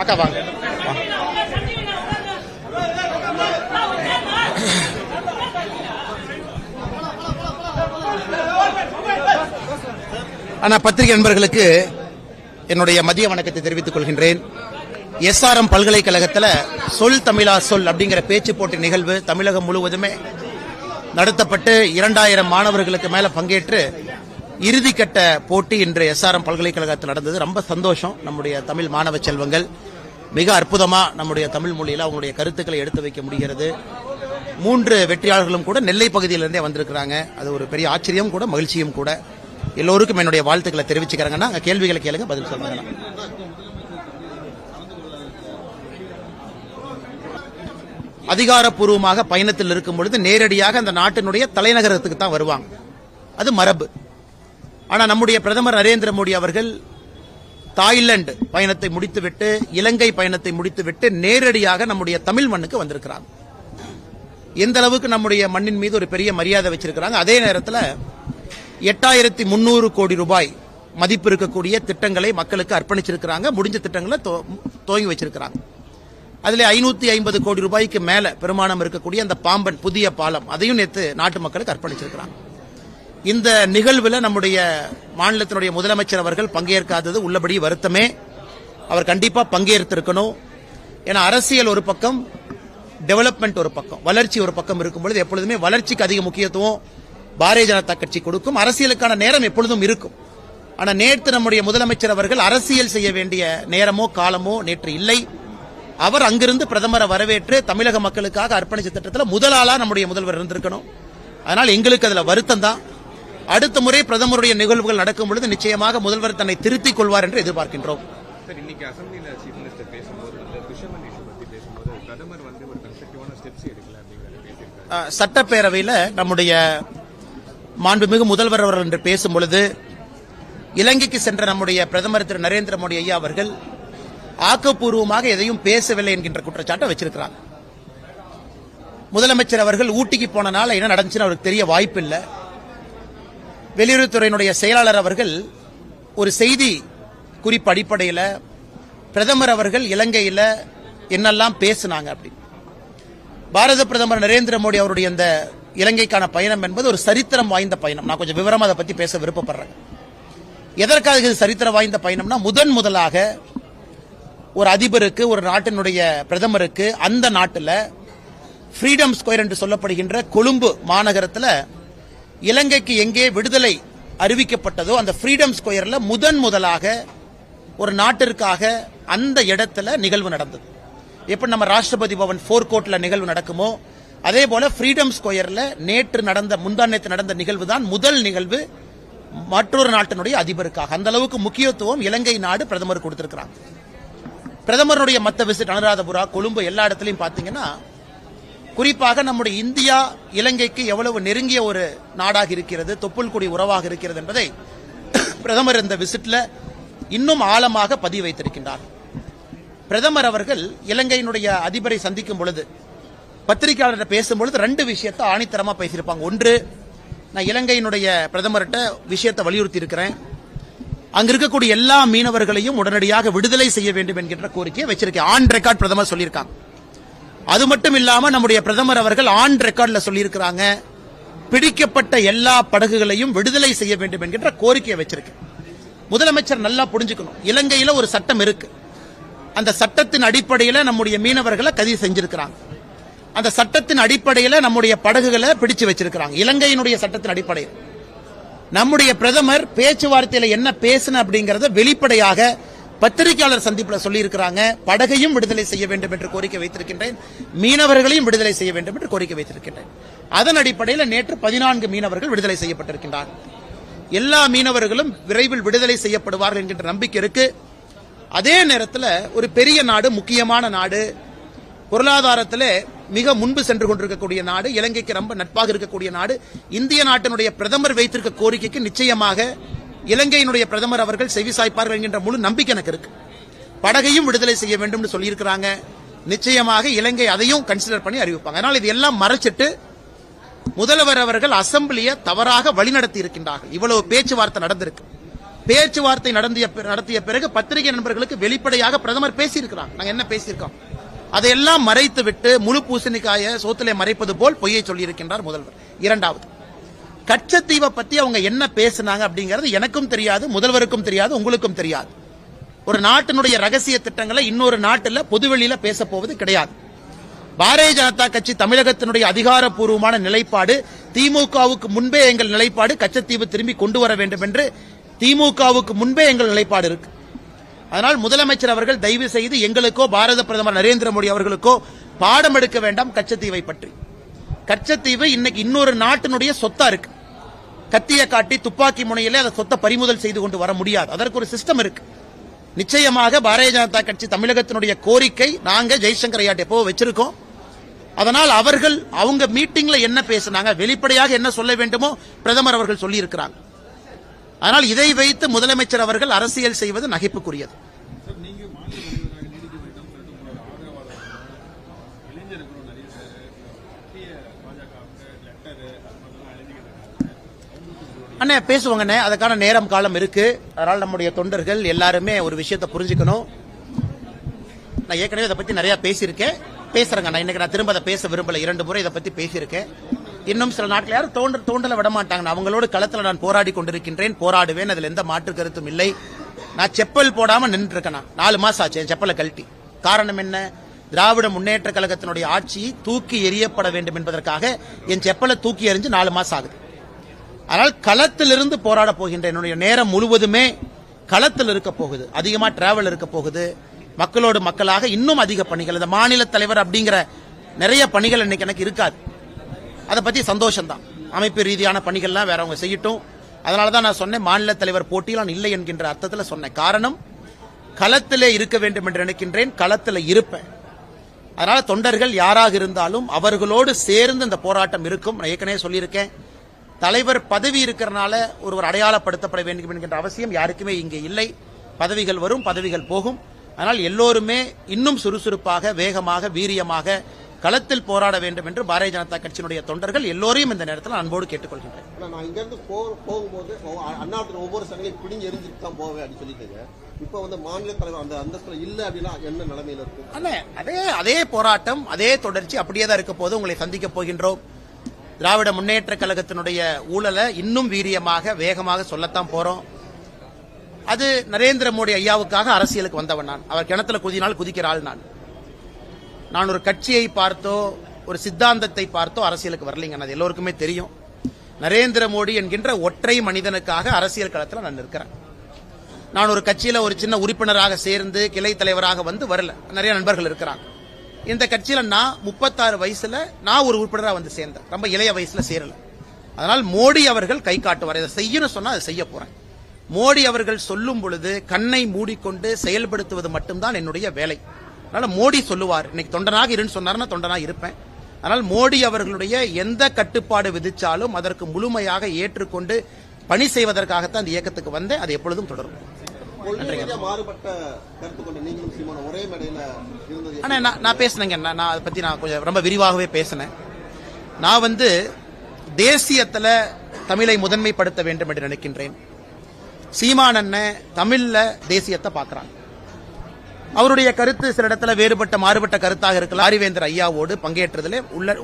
அக்கா வாங்க. ஆனா பத்திரிகை நண்பர்களுக்கு என்னுடைய மதிய வணக்கத்தை தெரிவித்துக் கொள்கின்றேன். எஸ்ஆர்எம் பல்கலைக்கழகத்தில் சொல் தமிழா சொல் அப்படிங்கிற பேச்சு போட்டி நிகழ்வு தமிழகம் முழுவதுமே நடத்தப்பட்டு இரண்டாயிரம் மாணவர்களுக்கு மேலே பங்கேற்று இறுதிக்கட்ட போட்டி இன்று எஸ்ஆர்எம் பல்கலைக்கழகத்தில் நடந்தது. ரொம்ப சந்தோஷம். நம்முடைய தமிழ் மாணவ செல்வங்கள் மிக அற்புதமாக நம்முடைய தமிழ் மொழியில் அவங்களுடைய கருத்துக்களை எடுத்து வைக்க முடிகிறது. மூன்று வெற்றியாளர்களும் கூட நெல்லை பகுதியிலிருந்தே வந்திருக்கிறாங்க. அது ஒரு பெரிய ஆச்சரியம் கூட மகிழ்ச்சியும் கூட. எல்லோருக்கும் என்னுடைய வாழ்த்துக்களை தெரிவிச்சுக்கிறாங்கன்னா அங்க கேள்விகளை கேளுங்க பதில் சொல்லுங்க. அதிகாரப்பூர்வமாக பயணத்தில் இருக்கும் பொழுது நேரடியாக அந்த நாட்டினுடைய தலைநகரத்துக்கு தான் வருவாங்க. அது மரபு. ஆனால் நம்முடைய பிரதமர் நரேந்திர மோடி அவர்கள் தாய்லாந்து பயணத்தை முடித்துவிட்டு இலங்கை பயணத்தை முடித்துவிட்டு நேரடியாக நம்முடைய தமிழ் மண்ணுக்கு வந்திருக்கிறாங்க. எந்த அளவுக்கு நம்முடைய மண்ணின் மீது ஒரு பெரிய மரியாதை வச்சிருக்கிறாங்க அதே நேரத்தில் எட்டாயிரத்தி முன்னூறு கோடி ரூபாய் மதிப்பு இருக்கக்கூடிய திட்டங்களை மக்களுக்கு அர்ப்பணிச்சிருக்கிறாங்க முடிஞ்ச திட்டங்களை துவங்கி வச்சிருக்கிறாங்க. அதில் ஐநூத்தி ஐம்பது கோடி ரூபாய்க்கு மேல பெருமானம் இருக்கக்கூடிய அந்த பாம்பன் புதிய பாலம் அதையும் நேற்று நாட்டு மக்களுக்கு அர்ப்பணிச்சிருக்கிறாங்க. இந்த நிகழ்வில் நம்முடைய மாநிலத்தினுடைய முதலமைச்சர் அவர்கள் பங்கேற்காதது உள்ளபடி வருத்தமே. அவர் கண்டிப்பாக பங்கேற்றிருக்கணும். ஏன்னா அரசியல் ஒரு பக்கம் டெவலப்மெண்ட் ஒரு பக்கம் வளர்ச்சி ஒரு பக்கம் இருக்கும் பொழுது எப்பொழுதுமே வளர்ச்சிக்கு அதிக முக்கியத்துவம் பாரதிய ஜனதா கட்சி கொடுக்கும். அரசியலுக்கான நேரம் எப்பொழுதும் இருக்கும். ஆனால் நேற்று நம்முடைய முதலமைச்சர் அவர்கள் அரசியல் செய்ய வேண்டிய நேரமோ காலமோ நேற்று இல்லை. அவர் அங்கிருந்து பிரதமரை வரவேற்று தமிழக மக்களுக்காக அர்ப்பணிச்ச திட்டத்தில் முதல் நம்முடைய முதல்வர் இருந்திருக்கணும். அதனால் எங்களுக்கு அதுல வருத்தம் தான். அடுத்த முறை பிரதமருடைய நிகழ்வுகள் நடக்கும் பொழுது நிச்சயமாக முதல்வர் தன்னை திருத்திக் கொள்வார் என்று எதிர்பார்க்கின்றோம். சட்டப்பேரவையில் நம்முடைய மாண்புமிகு முதல்வர் அவர்கள் என்று பேசும் பொழுது இலங்கைக்கு சென்ற நம்முடைய பிரதமர் திரு நரேந்திர மோடி ஐயா அவர்கள் ஆக்கப்பூர்வமாக எதையும் பேசவில்லை என்கின்ற குற்றச்சாட்டை வச்சிருக்கிறாங்க. முதலமைச்சர் அவர்கள் ஊட்டிக்கு போனனால என்ன நடந்துச்சுன்னு அவருக்கு தெரிய வாய்ப்பில்லை. வெளியுறவுத்துறையினுடைய செயலாளர் அவர்கள் ஒரு செய்தி குறிப்பு அடிப்படையில் பிரதமர் அவர்கள் இலங்கையில் என்னெல்லாம் பேசினாங்க அப்படின்னு. பாரத பிரதமர் நரேந்திர மோடி அவருடைய இந்த இலங்கைக்கான பயணம் என்பது ஒரு சரித்திரம் வாய்ந்த பயணம். நான் கொஞ்சம் விவரமாக அதை பத்தி பேச விருப்பப்படுறேன். எதற்காக இது சரித்திரம் வாய்ந்த பயணம்னா முதன் முதலாக ஒரு அதிபருக்கு ஒரு நாட்டினுடைய பிரதமருக்கு அந்த நாட்டில் ஃப்ரீடம் ஸ்கொயர் என்று சொல்லப்படுகின்ற கொழும்பு மாநகரத்தில் இலங்கைக்கு எங்கே விடுதலை அறிவிக்கப்பட்டதோ அந்த ஃப்ரீடம் ஸ்கொயரில் முதன் முதலாக ஒரு நாட்டிற்காக அந்த இடத்துல நிகழ்வு நடந்தது. எப்படி நம்ம ராஷ்டிரபதி பவன் ஃபோர் கோர்ட்டில் நிகழ்வு நடக்குமோ அதே போல ஃப்ரீடம் ஸ்கொயரில் நேற்று நடந்த முந்தானேத்து நடந்த நிகழ்வு தான் முதல் நிகழ்வு மற்றொரு நாட்டினுடைய அதிபருக்காக. அந்த அளவுக்கு முக்கியத்துவம் இலங்கை நாடு பிரதமர் கொடுத்திருக்கிறாங்க. பிரதமருடைய மற்ற விசிட் அனுராதபுரா கொழும்பு எல்லா இடத்துலையும் பார்த்தீங்கன்னா குறிப்பாக நம்முடைய இந்தியா இலங்கைக்கு எவ்வளவு நெருங்கிய ஒரு நாடாக இருக்கிறது தொப்புள் கொடி உறவாக இருக்கிறது என்பதை பிரதமர் இந்த விசிட்ல இன்னும் ஆழமாக பதிவு வைத்திருக்கின்றார். பிரதமர் அவர்கள் இலங்கையினுடைய அதிபரை சந்திக்கும் பொழுது பத்திரிகையாளர்கிட்ட பேசும்பொழுது ரெண்டு விஷயத்தை ஆணித்தரமா பேசியிருப்பாங்க. ஒன்று நான் இலங்கையினுடைய பிரதமர்கிட்ட விஷயத்தை வலியுறுத்தி இருக்கிறேன் அங்க இருக்கக்கூடிய எல்லா மீனவர்களையும் உடனடியாக விடுதலை செய்ய வேண்டும் என்கின்ற கோரிக்கையை வச்சிருக்கேன். ஆன் ரெக்கார்ட் பிரதமர் சொல்லியிருக்காங்க. அது மட்டும் இல்லாம நம்முடைய பிரதமர் அவர்கள் ஆன் ரெக்கார்ட்ல சொல்லியிருக்கிறாங்க. பிடிக்கப்பட்ட எல்லா படகுகளையும் விடுதலை செய்ய வேண்டும் என்கின்ற கோரிக்கையை வச்சிருக்கேன். முதலமைச்சர் நல்லா புரிஞ்சுக்கணும். இலங்கையில ஒரு சட்டம் இருக்கு. அந்த சட்டத்தின் அடிப்படையில நம்முடைய மீனவர்களை கைது செஞ்சிருக்கிறாங்க. அந்த சட்டத்தின் அடிப்படையில நம்முடைய படகுகளை பிடிச்சு வச்சிருக்கிறாங்க. இலங்கையினுடைய சட்டத்தின் அடிப்படையில். நம்முடைய பிரதமர் பேச்சுவார்த்தையில என்ன பேசின அப்படிங்கறத வெளிப்படையாக பத்திரிகையாளர் சந்திப்புல சொல்லியிருக்கிறாங்க. படகையும் விடுதலை செய்ய வேண்டும் என்று கோரிக்கை வைத்திருக்கின்றேன். மீனவர்களையும் விடுதலை செய்ய வேண்டும் என்று கோரிக்கை வைத்திருக்கின்றேன். அதன் அடிப்படையில் நேற்று பதினான்கு மீனவர்கள் விடுதலை செய்யப்பட்டிருக்கின்றார். எல்லா மீனவர்களும் விரைவில் விடுதலை செய்யப்படுவார்கள் என்கின்ற நம்பிக்கை இருக்கு. அதே நேரத்தில் ஒரு பெரிய நாடு முக்கியமான நாடு பொருளாதாரத்தில் மிக முன்பு சென்று கொண்டிருக்கக்கூடிய நாடு இலங்கைக்கு ரொம்ப நட்பாக இருக்கக்கூடிய நாடு. இந்திய நாட்டினுடைய பிரதமர் வைத்திருக்க கோரிக்கைக்கு நிச்சயமாக இலங்கையினுடைய பிரதமர் அவர்கள் செவிசாய்ப்பார்கள் என்கின்ற முழு நம்பிக்கை எனக்கு இருக்கு. படகையும் விடுதலை செய்ய வேண்டும் சொல்லியிருக்கிறாங்க. நிச்சயமாக இலங்கை அதையும் கன்சிடர் பண்ணி அறிவிப்பாங்க. அதனால் இது எல்லாம் மறைச்சிட்டு முதல்வர் அவர்கள் அசம்பிளியை தவறாக வழிநடத்தி இருக்கின்றார்கள். இவ்வளவு பேச்சுவார்த்தை நடந்திருக்கு. பேச்சுவார்த்தை நடந்திய நடத்திய பிறகு பத்திரிகை நண்பர்களுக்கு வெளிப்படையாக பிரதமர் பேசியிருக்கிறார். நாங்கள் என்ன பேசியிருக்கோம்? அதையெல்லாம் மறைத்து விட்டு முழு பூசணிக்காய சோத்திலே மறைப்பது போல் பொய்யை சொல்லியிருக்கின்றார் முதல்வர். இரண்டாவது கச்சத்தீவை பத்தி அவங்க என்ன பேசுனாங்க அப்படிங்கிறது எனக்கும் தெரியாது முதல்வருக்கும் தெரியாது உங்களுக்கும் தெரியாது. ஒரு நாட்டினுடைய ரகசிய திட்டங்களை இன்னொரு நாட்டில் பொதுவெளியில பேச போவது கிடையாது. பாரதிய ஜனதா கட்சி தமிழகத்தினுடைய அதிகாரப்பூர்வமான நிலைப்பாடு திமுகவுக்கு முன்பே எங்கள் நிலைப்பாடு கச்சத்தீவு திரும்பி கொண்டு வர வேண்டும் என்று திமுகவுக்கு முன்பே எங்கள் நிலைப்பாடு இருக்கு. அதனால் முதலமைச்சர் அவர்கள் தயவு செய்து எங்களுக்கோ பாரத பிரதமர் நரேந்திர மோடி அவர்களுக்கோ பாடம் எடுக்க வேண்டாம். கச்சத்தீவை பற்றி. கச்சத்தீவு இன்னைக்கு இன்னொரு நாட்டினுடைய சொத்தா இருக்கு. கத்திய காட்டி துப்பாக்கி முனையில அந்த சொத்தை பறிமுதல் செய்து கொண்டு வர முடியாது. அதற்கு ஒரு சிஸ்டம் இருக்கு. நிச்சயமாக பாரதிய ஜனதா கட்சி தமிழகத்தினுடைய கோரிக்கை நாங்க ஜெய்சங்கர் ஐயாட்ட எப்போ வச்சிருக்கோம். அதனால் அவர்கள் அவங்க மீட்டிங்ல என்ன பேசினாங்க வெளிப்படையாக என்ன சொல்ல வேண்டுமோ பிரதமர் அவர்கள் சொல்லி இருக்கிறாங்க அதனால் இதை வைத்து முதலமைச்சர் அவர்கள் அரசியல் செய்வது நகைப்புக்குரியது. அண்ணே பேசுவாங்கண்ணே. அதுக்கான நேரம் காலம் இருக்கு. அதனால் நம்முடைய தொண்டர்கள் எல்லாருமே ஒரு விஷயத்தை புரிஞ்சுக்கணும். நான் ஏற்கனவே இதை பத்தி நிறைய பேசியிருக்கேன். பேசுறேங்க நான் இன்னைக்கு நான் திரும்ப அதை பேச விரும்பல. இரண்டு முறை இதை பத்தி பேசியிருக்கேன். இன்னும் சில நாட்கள் யாரும் தோன்ற தோண்டல விட மாட்டாங்க அவங்களோட களத்துல நான் போராடி கொண்டிருக்கின்றேன். போராடுவேன். அதுல எந்த மாற்று கருத்தும் இல்லை. நான் செப்பல் போடாம நின்று இருக்கேன் நான். நாலு மாசம் ஆச்சு என் செப்பலை கழட்டி. காரணம் என்ன? திராவிட முன்னேற்ற கழகத்தினுடைய ஆட்சி தூக்கி எறியப்பட வேண்டும் என்பதற்காக என் செப்பலை தூக்கி எறிஞ்சு நாலு மாசம் ஆகுது. ஆனால் களத்திலிருந்து போராட போகின்ற என்னுடைய நேரம் முழுவதுமே களத்தில் இருக்க போகுது. அதிகமா டிராவல் இருக்க போகுது. மக்களோடு மக்களாக இன்னும் அதிக பணிகள். இந்த மாநில தலைவர் அப்படிங்கிற நிறைய பணிகள் இன்னைக்கு எனக்கு இருக்காது. அதை பற்றி சந்தோஷம்தான். அமைப்பு ரீதியான பணிகள்லாம் வேற அவங்க செய்யட்டும். அதனால தான் நான் சொன்னேன் மாநில தலைவர் போட்டியில் நான் இல்லை என்கின்ற அர்த்தத்தில் சொன்னேன். காரணம் களத்திலே இருக்க வேண்டும் என்று நினைக்கின்றேன் களத்தில் இருப்பேன். அதனால தொண்டர்கள் யாராக இருந்தாலும் அவர்களோடு சேர்ந்து இந்த போராட்டம் இருக்கும். நான் ஏற்கனவே சொல்லியிருக்கேன் தலைவர் பதவி இருக்கிறனால ஒருவர் அடையாளப்படுத்தப்பட வேண்டும் என்கின்ற அவசியம் யாருக்குமே இங்கே இல்லை. பதவிகள் வரும் பதவிகள் போகும். ஆனால் எல்லோருமே இன்னும் சுறுசுறுப்பாக வேகமாக வீரியமாக களத்தில் போராட வேண்டும் என்று பாரதிய ஜனதா கட்சியினுடைய தொண்டர்கள் எல்லோரையும் இந்த நேரத்தில் அன்போடு கேட்டுக்கொள்கின்றேன் நான் இங்க இருந்து போ போகும்போது அண்ணாத்தின் ஒவ்வொரு சங்களையும் பிடிங்கி எரிஞ்சுட்டு தான் போவேன் அப்படின்னு சொல்லிட்டீங்க. இப்போ வந்து மாநில தலைவர் அந்த அந்தஸ்துல இல்ல அப்படின்னா என்ன நிலைமையில இருக்கு? அண்ணே அதே அதே போராட்டம் அதே தொடர்ச்சி அப்படியே தான் இருக்க போது உங்களை சந்திக்க போகின்றோம். திராவிட முன்னேற்ற கழகத்தினுடைய ஊழலை இன்னும் வீரியமாக வேகமாக சொல்லத்தான் போறோம். அது நரேந்திர மோடி ஐயாவுக்காக அரசியலுக்கு வந்தவன் நான். அவர் கிணத்துல குதினால் குதிக்கிற ஆள் நான். நான் ஒரு கட்சியை பார்த்தோ ஒரு சித்தாந்தத்தை பார்த்தோ அரசியலுக்கு வரலைங்க. அது எல்லோருக்குமே தெரியும். நரேந்திர மோடி என்கின்ற ஒற்றை மனிதனுக்காக அரசியல் களத்தில் நான் நிற்கிறேன். நான் ஒரு கட்சியில் ஒரு சின்ன உறுப்பினராக சேர்ந்து கிளை தலைவராக வந்து வரல. நிறைய நண்பர்கள் இருக்கிறாங்க. இந்த கட்சியில் நான் முப்பத்தாறு வயசுல நான் ஒரு உறுப்பினராக வந்து சேர்ந்தேன். ரொம்ப இளைய வயசுல சேரல. அதனால் மோடி அவர்கள் கை காட்டுவார். இதை செய்யணும் சொன்னா அதை செய்ய போறேன். மோடி அவர்கள் சொல்லும் பொழுது கண்ணை மூடிக்கொண்டு செயல்படுத்துவது மட்டும்தான் என்னுடைய வேலை. அதனால மோடி சொல்லுவார் இன்னைக்கு தொண்டனாக இருன்னு சொன்னார்னா தொண்டனாக இருப்பேன். ஆனால் மோடி அவர்களுடைய எந்த கட்டுப்பாடு விதிச்சாலும் அதற்கு முழுமையாக ஏற்றுக்கொண்டு பணி செய்வதற்காகத்தான் இந்த இயக்கத்துக்கு வந்தேன். அது எப்பொழுதும் தொடரும். ஆனா நான் பேசினேங்க நான் நான் அதை பத்தி நான் கொஞ்சம் ரொம்ப விரிவாகவே பேசினேன். நான் வந்து தேசியத்துல தமிழை முதன்மைப்படுத்த வேண்டும் என்று நினைக்கின்றேன். சீமான் அண்ணன் தமிழ்ல தேசியத்தை பார்க்கறாங்க. அவருடைய கருத்து சில இடத்துல வேறுபட்ட மாறுபட்ட கருத்தாக இருக்கலாம். அறிவேந்தர் ஐயாவோடு பங்கேற்றதிலே உள்ள